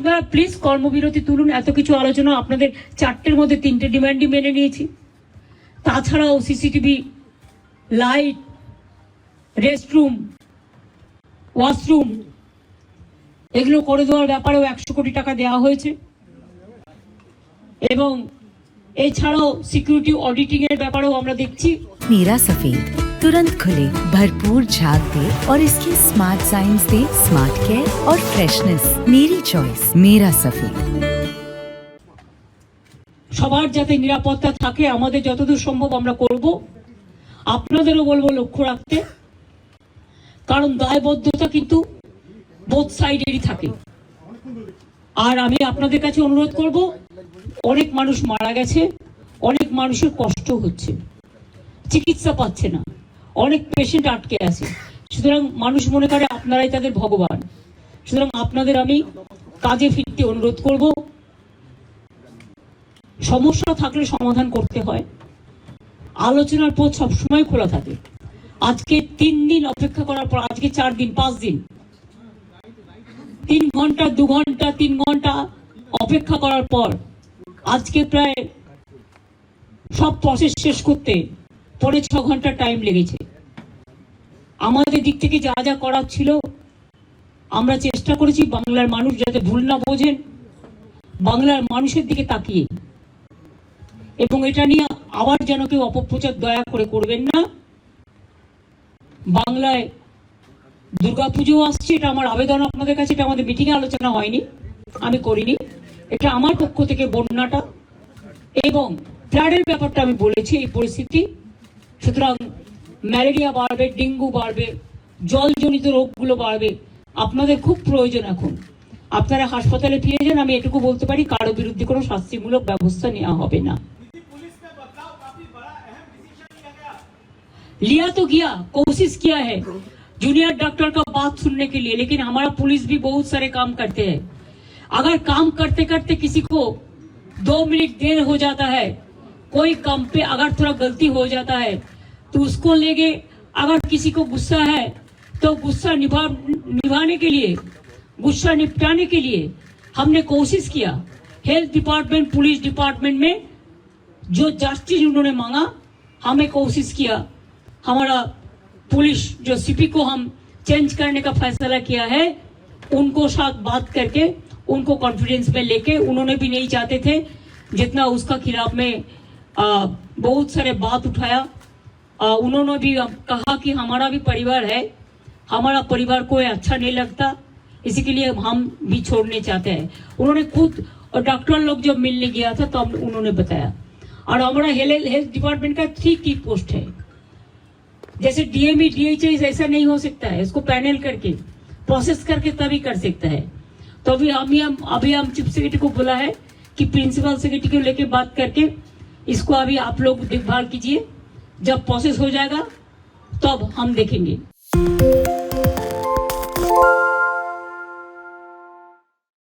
আপনারা প্লিজ কর্মবিরতি তুলুন, এত কিছু আলোচনা আপনাদের চারটের মধ্যে তিনটে ডিমান্ডই মেনে নিয়েছি। তাছাড়াও সিসিটিভি লাইট রেস্টরুম ওয়াশরুম এগুলো করে দেওয়ার ব্যাপারেও একশো কোটি টাকা দেওয়া হয়েছে। এবং এছাড়াও সিকিউরিটি অডিটিংয়ের ব্যাপারেও আমরা দেখছি। মীরা সাফিদ तुरंत खुले भरपूर झाग दे और इसकी स्मार्ट साइंस दे स्मार्ट केयर और फ्रेशनेस मेरी चॉइस मेरा सफेद সবার যাতে নিরাপত্তা থাকে আমাদের যতদূর সম্ভব আমরা করব আপনাদেরও বলবো লক্ষ্য রাখতে কারণ দায়বদ্ধতা কিন্তু বোথ সাইডেরই থাকে আর আমি আপনাদের কাছে অনুরোধ করব অনেক মানুষ মারা গেছে অনেক মানুষের কষ্ট হচ্ছে চিকিৎসা পাচ্ছে না অনেক পেশেন্ট আটকে আছে। সুতরাং মানুষ মনে করে আপনারাই তাদের ভগবান। সুতরাং আপনাদের আমি কাজে ফিরতে অনুরোধ করব। সমস্যা থাকলে সমাধান করতে হয়। আলোচনার পথ সবসময় খোলা থাকে। আজকে তিন দিন অপেক্ষা করার পর আজকে চার দিন, পাঁচ দিন। তিন ঘণ্টা, দু ঘণ্টা, তিন ঘণ্টা অপেক্ষা করার পর আজকে প্রায় সব প্রসেস শেষ করতে পরে ছ ঘণ্টা টাইম লেগেছে। আমাদের দিক থেকে যা যা করার ছিল, আমরা চেষ্টা করেছি বাংলার মানুষ যাতে ভুল না বোঝেন, বাংলার মানুষের দিকে তাকিয়ে। এবং এটা নিয়ে আবার যেন কেউ অপপ্রচার দয়া করে করবেন না। বাংলায় দুর্গাপুজো আসছে, এটা আমার আবেদন আপনাদের কাছে, এটা আমাদের মিটিংয়ে আলোচনা হয়নি, আমি করিনি। এটা আমার পক্ষ থেকে বন্যাটা এবং ফ্লাডের ব্যাপারটা আমি বলেছি, এই পরিস্থিতি। সুতরাং ম্যালেরিয়া বাড়বে ডেঙ্গু বাড়বে জলজনিত রোগগুলো বাড়বে আপনাদের খুব প্রয়োজন এখন আপনারা হাসপাতালে ফিরে যান আমি এটুকু বলতে পারি কারো বিরুদ্ধে কোনো শাস্তিমূলক ব্যবস্থা নেওয়া হবে না लिया तो गया कोशिश किया है जूनियर डॉक्टर का बात सुनने के लिए लेकिन हमारा पुलिस भी बहुत सारे काम करते हैं अगर काम करते करते किसी को दो मिनट देर हो जाता है कोई काम पे अगर थोड़ा गलती हो जाता है तो उसको लेके अगर किसी को गुस्सा है तो गुस्सा निभा, निभाने के लिए, गुस्सा निपटाने के लिए हमने कोशिश किया। हेल्थ डिपार्टमेंट, पुलिस डिपार्टमेंट में जो जस्टिस उन्होंने मांगा, हमें कोशिश किया। हमारा पुलिस, जो सीपी को हम चेंज करने का फैसला किया है, उनको साथ बात करके, उनको कॉन्फिडेंस में लेके, उन्होंने भी नहीं चाहते थे, जितना उसका खिलाफ में आ, बहुत सारे बात उठाया। आ, उन्होंने भी कहा कि हमारा भी परिवार है। हमारा परिवार को अच्छा नहीं लगता। इसी के लिए हम भी छोड़ने चाहते हैं। उन्होंने खुद और डॉक्टर लोग जब मिलने गया था तब उन्होंने बताया। और हमारा हेल्थ डिपार्टमेंट का थ्री की पोस्ट है। जैसे डीएमई डीएचएस ऐसा नहीं हो सकता है। इसको पैनल करके प्रोसेस करके तभी कर सकता है। तो अभी हम अभी हम चीफ सेक्रेटरी को बोला है कि प्रिंसिपल सेक्रेटरी को लेके बात करके इसको अभी आप लोग देखभाल कीजिए। जब प्रोसेस हो जाएगा तब हम देखेंगे।